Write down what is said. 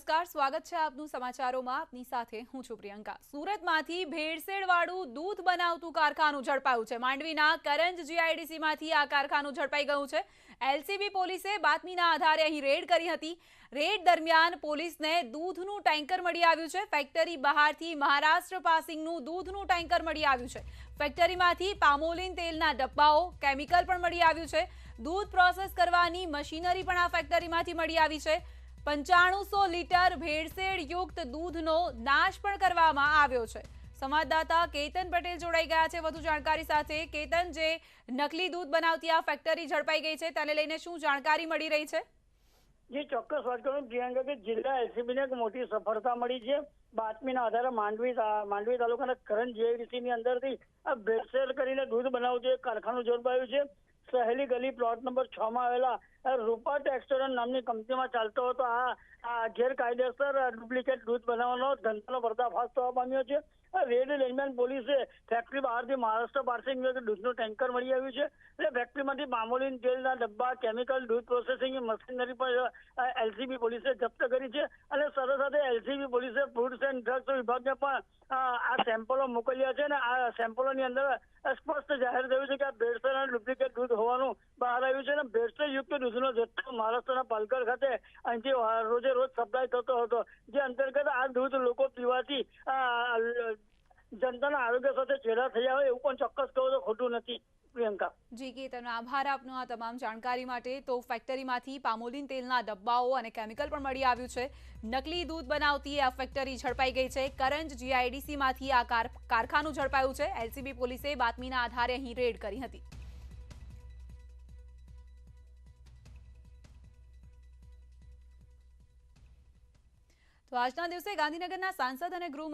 નમસ્કાર, સ્વાગત છે આપનું સમાચારોમાં. આપની સાથે હું છું પ્રિયંકા. સુરતમાંથી ભેળસેળવાળું દૂધ બનાવતું કારખાનું ઝડપાયું છે. માંડવીના કરંજ જીઆઈડીસીમાંથી આ કારખાનું ઝડપાઈ ગયું છે. એલસીબી પોલીસે બાતમીના આધારે અહીં રેડ કરી હતી. રેડ દરમિયાન પોલીસને દૂધનું ટેન્કર મળી આવ્યું છે. ફેક્ટરી બહારથી મહારાષ્ટ્ર પાસિંગનું દૂધનું ટેન્કર મળી આવ્યું છે. ફેક્ટરીમાંથી પામોલિન તેલના ડબ્બાઓ, કેમિકલ પણ મળી આવ્યું છે. દૂધ પ્રોસેસ કરવાની મશીનરી પણ આ ફેક્ટરીમાંથી મળી આવી છે. પંચાણુંસો લીટર ભેળસેળ યુક્ત દૂધનો નાશ પણ કરવામાં આવ્યો છે. સંવાદદાતા કેતન પટેલ જોડાઈ ગયા છે. વધુ જાણકારી સાથે કેતન, જે નકલી દૂધ બનાવતી આ ફેક્ટરી ઝડપાઈ ગઈ છે, તેને લઈને શું જાણકારી મળી રહી છે? જે, ચોક્કસ વાત કરું પ્રિયંકા કે જિલ્લા એલસીબીને એક મોટી સફળતા મળી છે. બાતમીના આધારે માંડવી માંડવી તાલુકાના કરંજની અંદરથી આ ભેળસેળ કરીને દૂધ બનાવતું એક કારખાનું ઝડપાયું છે. સહેલી ગલી પ્લોટ નંબર છ માં આવેલા રૂપા ટેક્સટોરન્ટ નામની કંપનીમાં ચાલતો હતો. આ ગેરકાયદેસર ડુપ્લિકેટ દૂધ બનાવવાનો ધંધાનો પર્દાફાશ થવા પામ્યો છે. રેડ દરમિયાન પોલીસે ફેક્ટરી બહારથી મહારાષ્ટ્ર પાર્સિંગ દૂધનું ટેન્કર મળી આવ્યું છે. એટલે ફેક્ટરીમાંથી મામૂલી તેલના ડબ્બા કેમિકલ દૂધ પ્રોસેસિંગ મશીનરી પણ એલસીબી પોલીસે જપ્ત કરી છે. અને સાથે સાથે એલસીબી પોલીસે ફૂડ્સ એન્ડ ડ્રગ્સ વિભાગને પણ આ સેમ્પલો મોકલ્યા છે. અને આ સેમ્પલોની અંદર સ્પષ્ટ જાહેર થયું છે કે આ અને ડુપ્લિકેટ દૂધ હોવાનું બહાર આવ્યું છે અને ભેળસેળ યુક્ત દૂધનો જથ્થો મહારાષ્ટ્રના પાલકર ખાતે અહીંથી રોજે રોજ સપ્લાય થતો હતો, જે અંતર્ગત આ દૂધ લોકો પીવાથી જનતાના આરોગ્ય સાથે ચેડા થયા હોય એવું પણ ચોક્કસ કહું તો ખોટું નથી જી ગીતનો આભાર આપનો આ તમામ જાણકારી માટે. તો ફેક્ટરીમાંથી પામોલીન તેલના ડબ્બાઓ અને કેમિકલ પણ મળી આવ્યું છે. નકલી દૂધ બનાવતી આ ફેક્ટરી ઝડપાઈ ગઈ છે. કરંજ જીઆઈડીસીમાંથી આ કારખાનું ઝડપાયું છે. એલસીબી પોલીસે બાતમીના આધારે અહીં રેડ કરી હતી. તો આજના દિવસે ગાંધીનગરના સાંસદ અને ગૃહમંત્રી